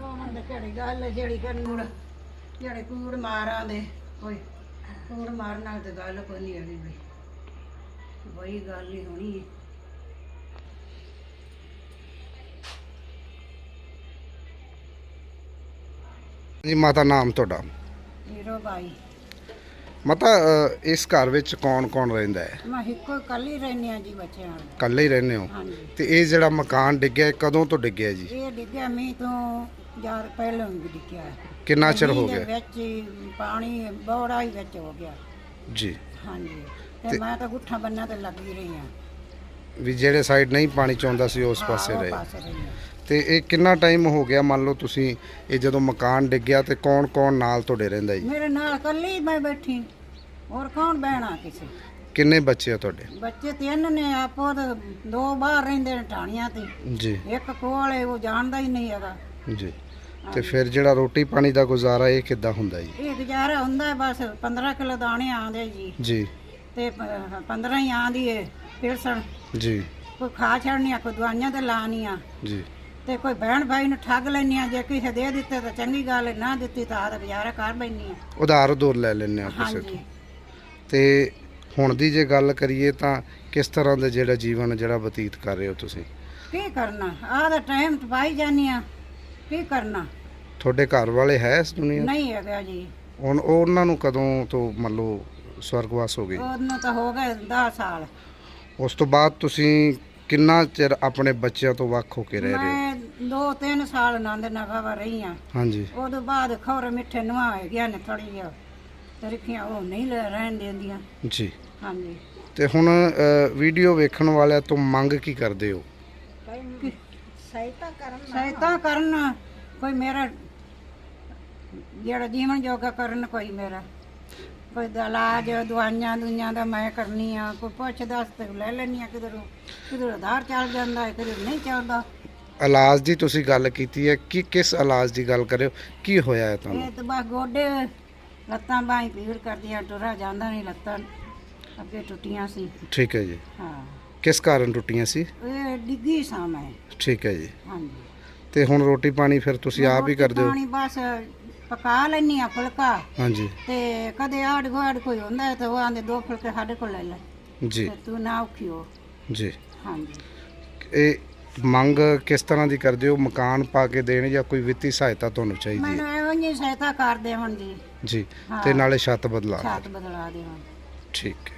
ਉਹ ਮੰਦੇ ਕਿਹੜੀ ਗੱਲ ਹੈ ਜਿਹੜੀ ਕਰਨ ਜਿਹੜੇ ਕੂੜ ਮਾਰਾਂ ਦੇ ਕੋਈ ਕੂੜ ਮਾਰਨ ਨਾਲ ਤੇ ਗੱਲ ਕੋਈ ਨਹੀਂ ਹੈਗੀ ਵੀ ਬਈ ਗੱਲ ਹੀ ਹੋਣੀ ਹੈ ਜੀ, ਮਾਤਾ ਨਾਮ ਤੁਹਾਡਾ? ਹੀਰੋ ਬਾਈ। ਮਾਤਾ ਇਸ ਘਰ ਵਿੱਚ ਕੌਣ ਕੌਣ ਰਹਿੰਦਾ ਹੈ? ਮੈਂ ਇੱਕੋ ਕੱਲੀ ਰਹਿੰਦੀ ਆ ਜੀ ਬੱਚਿਆਂ ਨਾਲ। ਇਕੱਲੇ ਹੀ ਰਹਿੰਦੇ ਹੋ? ਹਾਂਜੀ। ਤੇ ਇਹ ਜਿਹੜਾ ਮਕਾਨ ਡਿੱਗਿਆ ਇਹ ਕਦੋਂ ਤੋਂ ਡਿੱਗਿਆ ਜੀ? ਇਹ ਡਿੱਗਿਆ ਮੀਂਹ ਤੋਂ ਯਾਰ ਪਹਿਲਾਂ ਵੀ ਡਿੱਗਿਆ ਕਿੰਨਾ ਚਿਰ ਹੋ ਮੀਂਹ ਦੇ ਗਿਆ? ਵਿੱਚ ਹੀ ਪਾਣੀ ਬੋੜਾ ਹੀ ਵਿੱਚ ਹੋ ਗਿਆ। ਜੀ। ਹਾਂਜੀ। ਤੇ ਮੈਂ ਤਾਂ ਗੁੱਠਾ ਬੰਨਾ ਤੇ ਲੱਗੀ ਰਹੀ ਆ ਵੀ ਜਿਹੜੇ ਸਾਈਡ ਨਹੀਂ ਪਾਣੀ ਚਾਹੁੰਦਾ ਸੀ ਉਸ ਪਾਸੇ ਰਹੇ। ਪਾਸੇ ਰਹੀ ਆ ਤੇ ਇਹ ਕਿੰਨਾ ਟਾਈਮ ਹੋ ਗਿਆ ਮੰਨ ਲਓ ਤੁਸੀਂ ਇਹ ਜਦੋਂ ਮਕਾਨ ਡਿੱਗਿਆ ਤੇ ਕੌਣ ਕੌਣ ਨਾਲ ਤੁਹਾਡੇ ਰਹਿੰਦਾ ਜੀ? ਮੇਰੇ ਨਾਲ ਕੱਲੀ ਮੈਂ ਬੈਠੀ। ਹੋਰ ਕੌਣ ਬਹਿਣਾ ਕਿਸੇ? ਕਿੰਨੇ ਬੱਚੇ ਆ ਤੁਹਾਡੇ? ਬੱਚੇ ਤਿੰਨ ਨੇ ਆਪੋ ਤੇ ਦੋ ਬਾਹਰ ਰਹਿੰਦੇ ਨੇ ਟਾਣੀਆਂ ਤੇ। ਜੀ। ਇੱਕ ਕੋਲ ਹੈ ਉਹ ਜਾਣਦਾ ਹੀ ਨਹੀਂ ਹੈਗਾ। ਜੀ। ਤੇ ਫਿਰ ਜਿਹੜਾ ਰੋਟੀ ਪਾਣੀ ਦਾ ਗੁਜ਼ਾਰਾ ਇਹ ਕਿੱਦਾਂ ਹੁੰਦਾ ਜੀ? ਇਹ ਗੁਜ਼ਾਰਾ ਹੁੰਦਾ ਬਸ 15 ਕਿਲੋ ਦਾਣੇ ਆਉਂਦੇ ਜੀ। ਜੀ। ਤੇ 15 ਹੀ ਆਂਦੀ ਏ ਪਿਰਸਣ ਜੀ। ਕੋਈ ਖਾ ਛੜਨੀਆਂ ਕੋਈ ਦਵਾਈਆਂ ਤੇ ਲਾਣੀਆਂ ਜੀ। ਤੇ ਕੋਈ ਭੈਣ ਭਾਈ ਨੂੰ ਠੱਗ ਲੈਣੀਆਂ ਜੇ ਕਿਸੇ ਦੇ ਦਿੱਤੇ ਤਾਂ ਚੰਗੀ ਗੱਲ ਹੈ, ਨਾ ਦਿੱਤੀ ਤਾਂ ਆਦਾ ਗੁਜ਼ਾਰਾ ਕਰ ਬੈਣੀ ਆ। ਉਧਾਰ ਉਧਾਰ ਲੈ ਲੈਣੇ ਆ ਕਿਸੇ ਤੋਂ ਹਾਂਜੀ। ਤੇ ਹੁਣ ਦੀ ਜੇ ਗੱਲ ਕਰੀਏ ਤਾਂ ਕਿਸ ਤਰ੍ਹਾਂ ਦਾ ਜਿਹੜਾ ਜੀਵਨ ਜਿਹੜਾ ਬਤੀਤ ਕਰ ਰਹੇ ਹੋ ਤੁਸੀਂ? ਕੀ ਕਰਨਾ? ਆਹ ਦਾ ਟਾਈਮ ਟਪਾਈ ਜਾਨੀ ਆ। ਕੀ ਕਰਨਾ? ਤੁਹਾਡੇ ਘਰ ਵਾਲੇ ਹੈ ਇਸ ਦੁਨੀਆ ਨਹੀਂ ਹੈਗਾ ਜੀ। ਹੁਣ ਉਹ ਉਹਨਾਂ ਨੂੰ ਕਦੋਂ ਤੋਂ ਮੰਨ ਲਓ ਸਵਰਗਵਾਸ ਹੋ ਗਏ? ਉਹਨੂੰ ਤਾਂ ਹੋ ਗਏ 10 ਸਾਲ। ਉਸ ਤੋਂ ਬਾਅਦ ਤੁਸੀਂ ਕਿੰਨਾ ਚਿਰ ਆਪਣੇ ਬੱਚਿਆਂ ਤੋਂ ਵੱਖ ਹੋ ਕੇ ਰਹਿ ਰਹੇ ਹੋ? ਮੈਂ ਦੋ ਤਿੰਨ ਸਾਲ ਆਨੰਦ ਨਗਾਵਾ ਰਹੀ ਆ। ਹਾਂਜੀ। ਉਦੋਂ ਬਾਅਦ ਖੌਰ ਮਿੱਠੇ ਨਵਾ ਗਿਆ ਨੇ ਥੋੜੀ ਜਿਹਾ। ਤਰੀਕੀਆਂ ਉਹ ਨਹੀਂ ਲੈ- ਰਹਿਣ ਦਿੰਦੀਆਂ। ਜੀ। ਹਾਂਜੀ। ਤੇ ਹੁਣ ਅ, ਵੀਡੀਓ ਵੇਖਣ ਵਾਲਿਆਂ ਤੋਂ ਮੰਗ ਕੀ ਕਰਦੇ ਹੋ? ਸਹਾਇਤਾ ਕਰਨ ਸਹਾਇਤਾ ਕਰਨ ਕੋਈ ਮੇਰਾ ਜਿਹੜਾ ਜੀਵਨ ਜੋਗਾ ਕਰਨ ਕੋਈ ਮੇਰਾ। ਕੋਈ ਇਲਾਜ ਦਵਾਈਆਂ ਦੁਨੀਆਂ ਦਾ ਮੈਂ ਕਰਨੀ ਆ ਕੋਈ ਪੁੱਛ ਦੱਸ ਤੇ ਲੈ ਲੈਣੀ ਆ ਕਿਧਰੋਂ ਕਿਧਰੋਂ ਆਧਾਰ ਚੱਲ ਜਾਂਦਾ ਹੈ ਕਿਧਰ ਨਹੀਂ ਚੱਲਦਾ। ਇਲਾਜ ਦੀ ਤੁਸੀਂ ਗੱਲ ਕੀਤੀ ਹੈ ਕਿ ਕਿਸ ਇਲਾਜ ਦੀ ਗੱਲ ਕਰਿਓ ਕੀ ਹੋਇਆ ਹੈ ਤੁਹਾਨੂੰ? ਇਹ ਤਾਂ ਬਸ ਗੋਡੇ ਲੱਤਾਂ ਬਾਹੀਂ ਪੀੜ ਕਰਦੀਆਂ ਟੁਰਾ ਜਾਂਦਾ ਨਹੀਂ ਲੱਤਾਂ ਅੱਗੇ ਟੁੱਟੀਆਂ ਸੀ। ਠੀਕ ਹੈ ਜੀ। ਹਾਂ। ਕਿਸ ਕਾਰਨ ਟੁੱਟੀਆਂ ਸੀ? ਇਹ ਡਿੱਗੀ ਸਾਂ ਮੈਂ। ਠੀਕ ਹੈ ਜੀ। ਹਾਂਜੀ। ਤੇ ਹੁਣ ਰੋਟੀ ਪਾਣੀ ਫਿਰ ਤੁਸੀਂ ਆਪ ਹੀ ਕਰਦੇ ਹੋ? ਪਾਣੀ ਬਸ ਪਕਾ ਲੈਣੀ ਆ ਫੁਲਕਾ। ਹਾਂਜੀ। ਤੇ ਕਦੇ ਆੜ ਗੋੜ ਕੋਈ ਹੁੰਦਾ ਹੈ ਤਾਂ ਉਹ ਆਂਦੇ ਦੋ ਫੁਲਕੇ ਸਾਡੇ ਕੋਲ ਲੈ ਲੈ। ਜੀ। ਤੇ ਤੂੰ ਨਾ ਔਖੀ ਹੋ ਜੀ। ਹਾਂਜੀ। ਇਹ ਮੰਗ ਕਿਸ ਤਰ੍ਹਾਂ ਦੀ ਕਰਦੇ ਹੋ? ਮਕਾਨ ਪਾ ਕੇ ਦੇਣ ਜਾਂ ਕੋਈ ਵਿੱਤੀ ਸਹਾਇਤਾ ਤੁਹਾਨੂੰ ਚਾਹੀਦੀ ਹੈ? ਮੈਨੂੰ ਇਹੋ ਜਿਹੀ ਸਹਾਇਤਾ ਕਰ ਦੇਵਣ ਜੀ। ਜੀ। ਤੇ ਨਾਲੇ ਛੱਤ ਬਦਲਾ ਛੱਤ ਬਦਲਾ ਦੇਵਣ ਠੀਕ ਹੈ।